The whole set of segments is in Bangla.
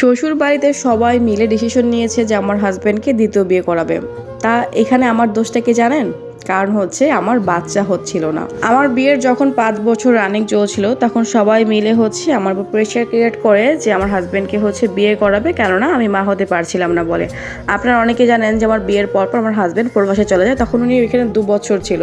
শ্বশুর বাড়িতে সবাই মিলে ডিসিশন নিয়েছে যে আমার হাজব্যান্ডকে দ্বিতীয় বিয়ে করাবে। তা এখানে আমার দোষটা কি জানেন? কারণ হচ্ছে আমার বাচ্চা হচ্ছিল না। আমার বিয়ের যখন পাঁচ বছর রানিং চলছিল, তখন সবাই মিলে হচ্ছে আমার উপর প্রেশার ক্রিয়েট করে যে আমার হাজব্যান্ডকে হচ্ছে বিয়ে করাবে, কেননা আমি মা হতে পারছিলাম না বলে। আপনারা অনেকে জানেন যে আমার বিয়ের পর পর আমার হাজব্যান্ড প্রবাসে চলে যায়, তখন উনি ওইখানে দু বছর ছিল।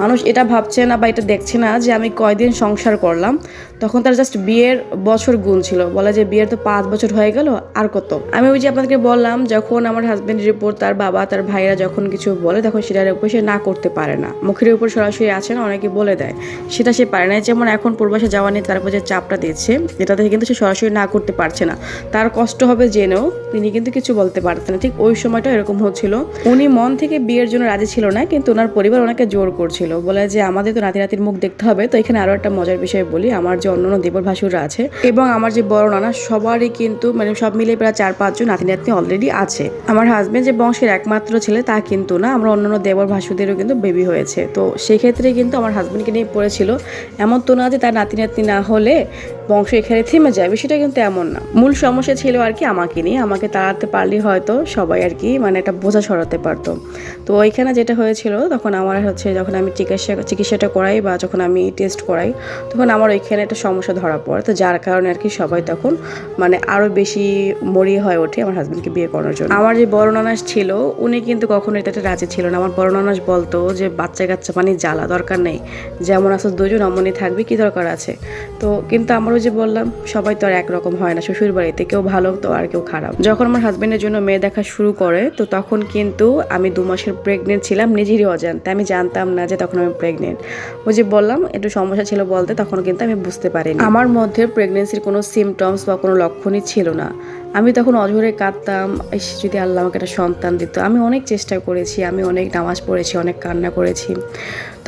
মানুষ এটা ভাবছে না বা এটা দেখছে না যে আমি কয়দিন সংসার করলাম। তখন তার জাস্ট বিয়ের বছর গুণ ছিল। বলে যে বিয়ের তো পাঁচ বছর হয়ে গেল, আর কত? আমি ওই যে আপনাদেরকে বললাম, যখন আমার হাজব্যান্ডের উপর তার বাবা, তার ভাইরা যখন কিছু বলে, তখন সেটার উপর সে না করতে পারে না। মুখের উপর সরাসরি আছে না, অনেকে বলে দেয়। সেটা সে পারে না যেমন এখন প্রবাসে যাওয়া নিয়ে তার উপর যে চাপটা দিচ্ছে এটা থেকে কিন্তু সে সরাসরি না করতে পারছে না। তার কষ্ট হবে জেনেও তিনি কিন্তু কিছু বলতে পারতেন না। ঠিক ওই সময়টা এরকম হচ্ছিল। উনি মন থেকে বিয়ের জন্য রাজি ছিল না, কিন্তু ওনার পরিবার ওনাকে জোর করছিল। বলে যে, আমাদের তো নাতি নাতির মুখ দেখতে হবে। তো এখানে আরও একটা মজার বিষয় বলি। আমার যে অন্য অন্য দেবর ভাসুররা আছে এবং আমার যে বড় নানা, সবারই কিন্তু মানে সব মিলে প্রায় চার পাঁচজন নাতি নাতনি অলরেডি আছে। আমার হাজবেন্ড যে বংশের একমাত্র ছেলে, তা কিন্তু না। আমরা অন্যান্য দেবর ভাসুদেরও কিন্তু বেবি হয়েছে। তো সেক্ষেত্রে কিন্তু আমার হাজব্যান্ডকে নিয়ে পড়েছিল। এমন তো না যে তার নাতি নাতনি না হলে বংশ এখানে থেমে যাবে, সেটা কিন্তু এমন না। মূল সমস্যা ছিল আর কি আমাকে নিয়ে। আমাকে তাড়াতে পারলে হয়তো সবাই আর কি মানে একটা বোঝা সরাতে পারতো। তো ওইখানে যেটা হয়েছিল, তখন আমার হচ্ছে যখন আমি চিকিৎসা, চিকিৎসাটা করাই বা যখন আমি টেস্ট করাই, তখন আমার ওইখানে একটা সমস্যা ধরা পড়ে। তো যার কারণে আর কি সবাই তখন মানে আরও বেশি মরিয়ে হয়ে ওঠে আমার হাজব্যান্ডকে বিয়ে করানোর জন্য। আমার যে বড় ছিল, উনি কিন্তু কখনো এটাতে রাজি ছিল না। আমার বড় নানাস বলতো যে বাচ্চা কাচ্চা মানে জ্বালা দরকার নেই। যেমন আসো দুজন অমনই থাকবে, কি দরকার আছে? তো কিন্তু আমারও যে বললাম, সবাই তো আর একরকম হয় না শ্বশুর বাড়িতে কেউ ভালো তো আর কেউ খারাপ। যখন আমার হাজবেন্ডের জন্য মেয়ে দেখা শুরু করে, তো তখন কিন্তু আমি দু মাসের প্রেগনেন্ট ছিলাম, নিজেরই অজান্তে। আমি জানতাম না যে তখন আমি প্রেগনেন্ট ওই যে বললাম, একটু সমস্যা ছিল বলতে, তখন কিন্তু আমি বুঝতে পারিনি। আমার মধ্যে প্রেগনেন্সির কোনো সিমটমস বা কোনো লক্ষণই ছিল না। আমি তখন অঝরে কাঁদতাম যদি আল্লাহ আমাকে একটা সন্তান দিত। আমি অনেক চেষ্টা করেছি, আমি অনেক নামাজ পড়েছি, অনেক কান্না করেছি।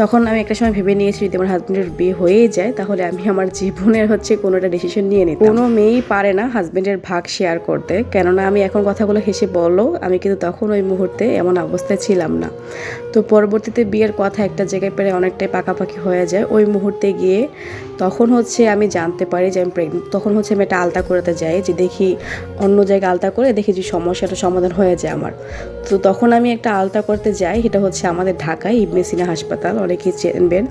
তখন আমি একটা সময় ভেবে নিয়েছি, যদি আমার হাজব্যান্ডের বিয়ে হয়েই যায়, তাহলে আমি আমার জীবনের হচ্ছে কোনো একটা ডিসিশন নিয়ে নিই কোনো মেয়েই পারে না হাজব্যান্ডের ভাগ শেয়ার করতে, কেননা আমি এখন কথাগুলো হেসে বলল, আমি কিন্তু তখন ওই মুহূর্তে এমন অবস্থায় ছিলাম না। তো পরবর্তীতে বিয়ের কথা একটা জায়গায় পেরে অনেকটাই পাকাপাকি হয়ে যায়। ওই মুহূর্তে গিয়ে তখন হচ্ছে আমি জানতে পারি যে আমি প্রেগনেন্ট তখন হচ্ছে আমি একটা আলতা করাতে যাই যে দেখি অন্য জায়গায় আলতা করে দেখি যে সমস্যাটা সমাধান হয়ে যায় আমার। তো তখন আমি একটা আলতা করতে যাই, সেটা হচ্ছে আমাদের ঢাকায় ইবনে সিনা হাসপাতাল, অনেকেই চেনবেন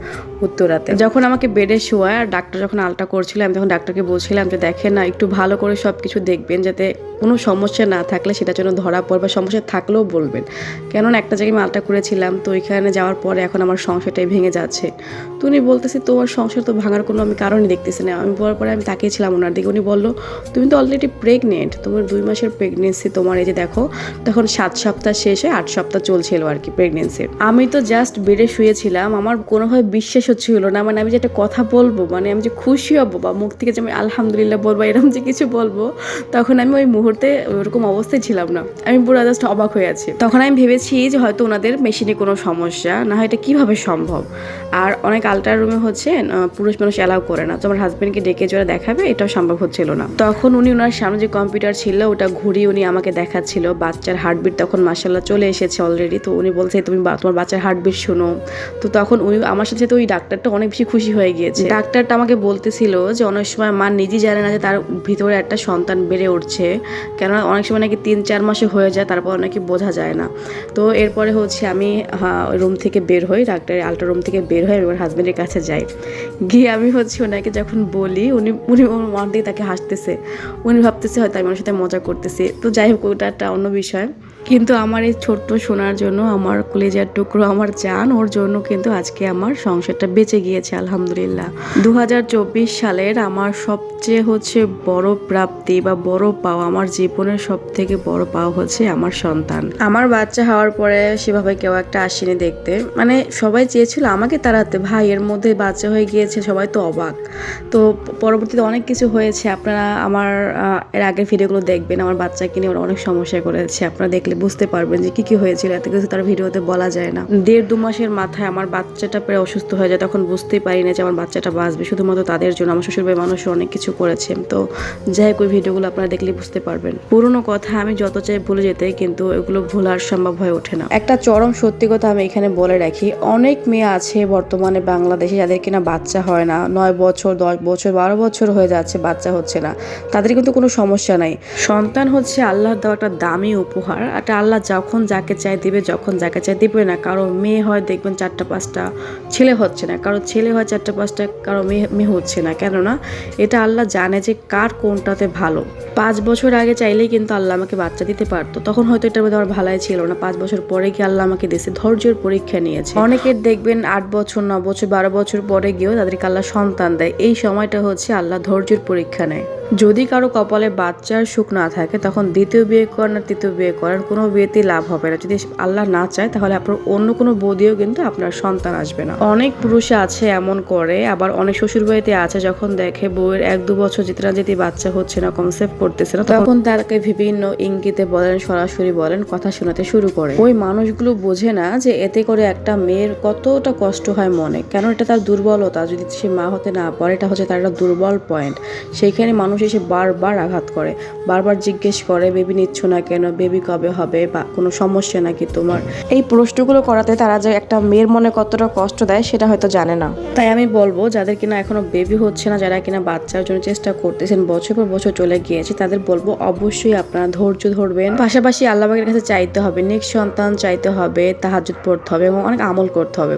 উত্তরাতে। যখন আমাকে বেডে শোয়ায় আর ডাক্তার যখন আলটা করছিল, আমি তখন ডাক্তারকে বলছিলাম যে দেখেন না, একটু ভালো করে সব কিছু দেখবেন যাতে কোনো সমস্যা না থাকলে সেটা যেন ধরা পড়বে সমস্যা থাকলেও বলবেন। কেননা একটা জায়গায় আমি আলটা করেছিলাম, তো ওইখানে যাওয়ার পরে এখন আমার সংসারটাই ভেঙে যাচ্ছে। তো উনি বলতেছি, তোমার সংসার তো ভাঙার কোনো আমি কারণই দেখতেছি না। আমি বলার পরে আমি তাকিয়েছিলাম ওনার দিকে। উনি বলল, তুমি তো অলরেডি প্রেগনেন্ট তোমার দুই মাসের প্রেগনেন্সি তোমার এই যে দেখো, তখন সাত সপ্তাহ শেষে আট সপ্তাহ চলছিল আর কি প্রেগনেন্সি আমি তো জাস্ট বেডে শুয়েছিলাম, আমার কোনোভাবে বিশ্বাস হচ্ছিল না। মানে আমি যে একটা কথা বলব মানে আমি যে খুশি হব বা মুখ থেকে যে আমি আলহামদুলিল্লাহ বলব এরকম যে কিছু বলব, তখন আমি ওই মুহূর্তে ওরকম অবস্থায় ছিলাম না। আমি পুরো জাস্ট অবাক হয়ে আছি। তখন আমি ভেবেছি যে হয়তো ওনাদের মেশিনে কোনো সমস্যা, না হয় এটা কীভাবে সম্ভব? আর অনেক আল্ট্রা রুমে হচ্ছে পুরুষ মানুষ অ্যালাউ করে না। তোমার হাজব্যান্ডকে ডেকে জোরে দেখাবে, এটাও সম্ভব হচ্ছিল না। তখন উনি ওনার সামনে যে কম্পিউটার ছিল, ওটা ঘুরিয়ে উনি আমাকে দেখাচ্ছিল। বাচ্চার হার্টবিট তখন মাসাল্লাহ চলে এসেছে অলরেডি তো উনি বলছে, তুমি তোমার বাচ্চার হার্টবিট শোনো। তো তখন উনি, আমার সাথে তো ওই ডাক্তারটা অনেক বেশি খুশি হয়ে গিয়েছে। ডাক্তারটা আমাকে বলতেছিল যে, অনেক সময় মা নিজেই জানে না যে তার ভিতরে একটা সন্তান বেড়ে উঠছে। কেননা অনেক সময় নাকি তিন, চার মাসে হয়ে যায়, তারপর নাকি বোঝা যায় না। তো এরপরে হচ্ছে আমি রুম থেকে বের হই, ডাক্তারের আল্ট্রা রুম থেকে বের হয়ে আমি আমার হাজব্যান্ডের কাছে যাই। গিয়ে আমি হচ্ছে ওনাকে যখন বলি, উনি উনি মন দিয়ে তাকে হাসতেছে। উনি ভাবতেছে হয়তো আমি সাথে মজা করতেছি। তো যাই হোক, ওটা একটা অন্য বিষয়। কিন্তু আমার এই ছোট্ট সোনার জন্য, আমার কলেজার টুকরো, আমার জান, ওর জন্য কিন্তু আজকে আমার সংসারটা বেঁচে গিয়েছে, আলহামদুলিল্লাহ। দু সালের আমার সবচেয়ে হচ্ছে বড় প্রাপ্তি বা বড় পাওয়া, আমার জীবনের সব থেকে বড় পাওয়া হচ্ছে আমার সন্তান। আমার বাচ্চা হওয়ার পরে সেভাবে কেউ একটা আসেনি দেখতে। মানে সবাই চেয়েছিল আমাকে তাড়াতে। ভাই এর মধ্যে বাচ্চা হয়ে গিয়েছে, সবাই তো অবাক। তো পরবর্তীতে অনেক কিছু হয়েছে। আপনারা আমার এর আগের ভিডিওগুলো দেখবেন। আমার বাচ্চাকে নিয়ে ওরা অনেক সমস্যা করেছে আপনারা দেখলে বুঝতে পারবেন যে কী কী হয়েছিল। এত কিছু তার ভিডিওতে বলা যায় না। দেড় দু মাসের মাথায় আমার বাচ্চাটা প্রায় অসুস্থ হয়ে যায়। তখন বুঝতেই পারি না যে আমার বাচ্চাটা বাঁচবে। শুধুমাত্র তাদের জন্য। আমার শ্বশুরবাড়ির মানুষ অনেক কিছু করেছে। তো যাই হোক, ওই ভিডিওগুলো আপনারা দেখলে বুঝতে পারবেন। পুরনো কথা আমি যত চাই ভুলে যেতে কিন্তু এগুলো ভোলার সম্ভব হয়ে ওঠে না। একটা চরম সত্যি কথা আমি এখানে বলে রাখি। অনেক মেয়ে আছে বর্তমানে বাংলাদেশে যাদের কিনা বাচ্চা হয় না। নয় বছর, দশ বছর, বারো বছর হয়ে যাচ্ছে, বাচ্চা হচ্ছে না। তাদের কিন্তু কোনো সমস্যা নাই। সন্তান হচ্ছে আল্লাহর দেওয়া একটা দামি উপহার একটা আল্লাহ যখন যাকে চাই দিবে, যখন যাকে চাই দিবে না। কারও মেয়ে হয় দেখবেন চারটা, পাঁচটা ছেলে হচ্ছে না। কারও ছেলে হয় চারটা, পাঁচটা, কারও মেয়ে মেয়ে হচ্ছে না। কেননা এটা আল্লাহ জানে যে কার কোনটাতে ভালো। পাঁচ বছর আগে চাইলেই কিন্তু আল্লাহ আমাকে বাচ্চা দিতে পারতো। তখন হয়তো এটার মধ্যে আমার ভালাই ছিল না। পাঁচ বছর পরে গিয়ে আল্লাহ আমাকে দিয়েছে, ধৈর্যের পরীক্ষা নিয়েছে। অনেকের দেখবেন আট বছর, ন বছর, বারো বছর পরে গিয়েও তাদেরকে আল্লাহ সন্তান দেয়। এই সময়টা হচ্ছে আল্লাহ ধৈর্যের পরীক্ষা নেয়। যদি কারও কপালে বাচ্চার সুখ না থাকে তখন দ্বিতীয় বিয়ে করেন আর তৃতীয় বিয়ে করেন কোনো বিয়েতেই লাভ হবে না। যদি আল্লাহ না চায় তাহলে আপনার অন্য কোনো বউ দিয়েও কিন্তু আপনার সন্তান আসবে না। অনেক পুরুষ আছে এমন করে আবার অনেক শ্বশুরবাড়িতে আছে যখন দেখে বউয়ের এক দু বছর যেতে না যেতে বাচ্চা হচ্ছে না কনসেপ্ট করতেছে না তখন তাকে বিভিন্ন ইঙ্গিতে বলেন সরাসরি বলেন কথা শোনাতে শুরু করে। ওই মানুষগুলো বোঝে না যে এতে করে একটা মেয়ের কতটা কষ্ট হয় মনে। কেন এটা তার দুর্বলতা? যদি সে মা হতে না পারে এটা হচ্ছে তার একটা দুর্বল পয়েন্ট সেইখানে মানুষ এসে বারবার আঘাত করে, বারবার জিজ্ঞেস করে, বেবি নিচ্ছ না কেন? বেবি কবে হবে? বা কোনো সমস্যা নাকি তোমার? এই প্রশ্নগুলো করাতে তারা যে একটা মেয়ের মনে কতটা কষ্ট দেয়, সেটা হয়তো জানে না। তাই আমি বলব, যাদের কিনা এখনও বেবি হচ্ছে না, যারা কিনা বাচ্চার জন্য চেষ্টা করতেছেন, বছর পর বছর চলে গিয়েছে, তাদের বলব অবশ্যই আপনারা ধৈর্য ধরবেন। পাশাপাশি আল্লাহবাগের কাছে চাইতে হবে নেক্সট সন্তান চাইতে হবে তাহাজুদ পড়তে হবে এবং অনেক আমল করতে হবে।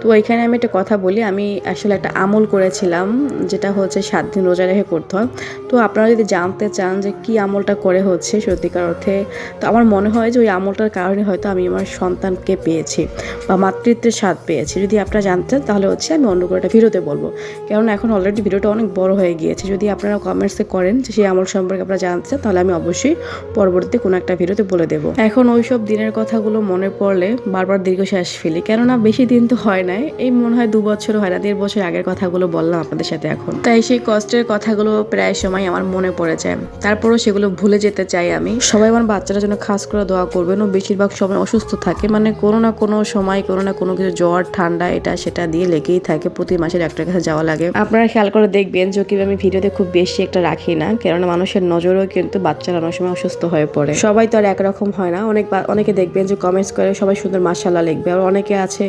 তো এখানে আমি একটা কথা বলি, আমি আসলে একটা আমল করেছিলাম, যেটা হচ্ছে সাত দিন রোজা রেখে করতে হয়। তো আপনারা যদি জানতে চান যে কি আমলটা করে হচ্ছে সত্যিকার অর্থে, তো আমার মনে হয় যে ওই আমলটার কারণে হয়তো আমি আমার সন্তানকে পেয়েছি বা মাতৃত্বের স্বাদ পেয়েছি। যদি আপনারা জানতে চান, তাহলে হচ্ছে আমি অন্য একটা ভিডিওতে বলব। কারণ এখন অলরেডি ভিডিওটা অনেক বড় হয়ে গিয়েছে। যদি আপনারা কমেন্টসে করেন যে সেই আমল সম্পর্কে আপনারা জানতে চান, তাহলে আমি অবশ্যই পরবর্তীতে কোনো একটা ভিডিওতে বলে দেবো। এখন ওই সব দিনের কথাগুলো মনে পড়লে বারবার দীর্ঘশ্বাস ফেলি। কেননা বেশি দিন তো হয় নাই। এই মনে হয় দু বছর হয় না, দেড় বছর আগের কথাগুলো বললাম আপনাদের সাথে এখন। তাই সেই কষ্টের কথাগুলো প্রায় সময় আমার মনে পড়ে যায়। তারপরও সেগুলো ভুলে যেতে চাই আমি। সবাই আমার বাচ্চারা যেন খাস করে দোয়া করবেন ও বেশিরভাগ সময় অসুস্থ থাকে। মানে কোনো না কোনো সময় কোনো না কোনো কিছু জ্বর, ঠান্ডা, এটা সেটা দিয়ে লেগেই থাকে। প্রতি মাসে ডাক্তারের কাছে যাওয়া লাগে। আপনারা খেয়াল করে দেখবেন যে কীভাবে আমি ভিডিওতে খুব বেশি একটা রাখি না। কেননা মানুষের নজরও কিন্তু বাচ্চারা অনেক সময় অসুস্থ হয়ে পড়ে। সবাই তো আর একরকম হয় না। অনেক অনেকে দেখবেন যে কমেন্টস করে সবাই সুন্দর মাসাল্লাহ লিখবে। আর অনেকে আছে,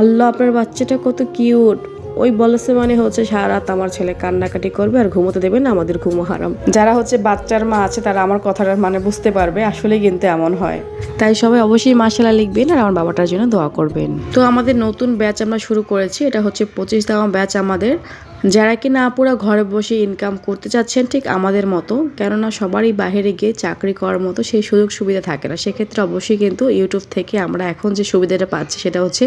আল্লাহ আপনার বাচ্চাটা কত কিউট ওই বলেছে মানে হচ্ছে সারা রাত আমার ছেলে কান্নাকাটি করবে আর ঘুমোতে দেবে না আমাদের ঘুমো হারাম। যারা হচ্ছে বাচ্চার মা আছে তারা আমার কথাটার মানে বুঝতে পারবে আসলে কিন্তু এমন হয়। তাই সবাই অবশ্যই মাসালা লিখবেন আর আমার বাবাটার জন্য দোয়া করবেন। তো আমাদের নতুন ব্যাচ আমরা শুরু করেছি এটা হচ্ছে পঁচিশতম ব্যাচ আমাদের। যারা কিনা আপুরা ঘরে বসে ইনকাম করতে চাচ্ছেন ঠিক আমাদের মতো, কেননা সবারই বাইরে গিয়ে চাকরি করার মতো সেই সুযোগ সুবিধা থাকে না। সেক্ষেত্রে অবশ্যই কিন্তু ইউটিউব থেকে আমরা এখন যে সুবিধাটা পাচ্ছি সেটা হচ্ছে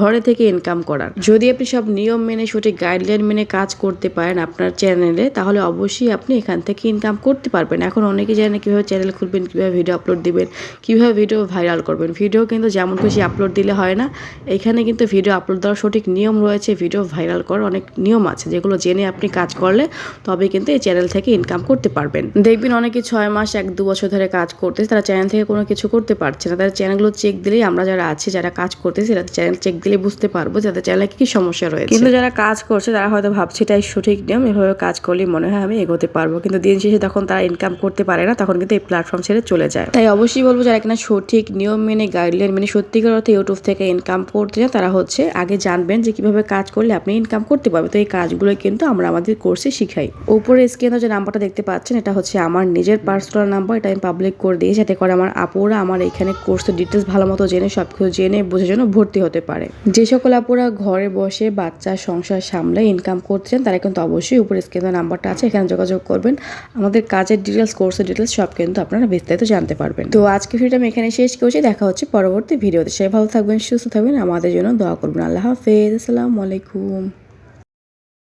ঘরে থেকে ইনকাম করার। যদি আপনি সব নিয়ম মেনে সঠিক গাইডলাইন মেনে কাজ করতে পারেন আপনার চ্যানেলে তাহলে অবশ্যই আপনি এখান থেকে ইনকাম করতে পারবেন। এখন অনেকেই জানে কীভাবে চ্যানেল খুলবেন, কীভাবে ভিডিও আপলোড দিবেন, কীভাবে ভিডিও ভাইরাল করবেন। ভিডিও কিন্তু যেমন খুশি আপলোড দিলে হয় না। এখানে কিন্তু ভিডিও আপলোড দেওয়ার সঠিক নিয়ম রয়েছে ভিডিও ভাইরাল করার অনেক নিয়ম আছে। যেগুলো জেনে আপনি কাজ করলে তবে কিন্তু এই চ্যানেল থেকে ইনকাম করতে পারবেন। দেখবেন অনেকে ছয় মাস এক দু বছর ধরে কাজ করতেছে তারা চ্যানেল থেকে কোনো কিছু করতে পারছে না। তাদের চ্যানেলগুলো চেক দিলেই আমরা যারা আছি যারা কাজ করতেছি তাদের চ্যানেল চেক দিলে বুঝতে পারব যে তাদের চ্যানেলে কী কি সমস্যা রয়েছে। কিন্তু যারা কাজ করছে তারা হয়তো ভাবছে এটাই সঠিক নিয়ম এভাবে কাজ করলে মনে হয় আমি এগোতে পারব। কিন্তু দিন শেষে তখন তারা ইনকাম করতে পারে না তখন কিন্তু এই প্ল্যাটফর্ম ছেড়ে চলে যায়। তাই অবশ্যই বলব যারা কিনা সঠিক নিয়ম মেনে গাইডলাইন মেনে সত্যিকার অর্থে ইউটিউব থেকে ইনকাম করতে চান তারা হচ্ছে আগে জানবেন যে কীভাবে কাজ করলে আপনি ইনকাম করতে পারবেন। তো এই কাজগুলো কিন্তু আমরা আমাদের কোর্সে শিখাই। উপরে স্ক্রিনে যে নাম্বারটা দেখতে পাচ্ছেন, এটা হচ্ছে আমার নিজের পার্সোনাল নাম্বার এটা আমি পাবলিক করে দিই যাতে করে আমার আপুরা আমার এখানে কোর্সের ডিটেলস ভালো মতো জেনে সব কিছু জেনে, বুঝে যেন ভর্তি হতে পারে। যে সকল আপুরা ঘরে বসে বাচ্চা সংসার সামলে ইনকাম করছেন, তারা কিন্তু অবশ্যই উপরে স্ক্রিনে নাম্বারটা আছে, এখানে যোগাযোগ করবেন। আমাদের কাজের ডিটেলস কোর্সের ডিটেলস সব কিন্তু আপনারা বিস্তারিত জানতে পারবেন। তো আজকে ভিডিওটা আমি এখানে শেষ করছি। দেখা হচ্ছে পরবর্তী ভিডিওতে সে ভালো থাকবেন, সুস্থ থাকবেন। আমাদের জন্য দোয়া করবেন। আল্লাহ হাফেজ। আসসালামু আলাইকুম।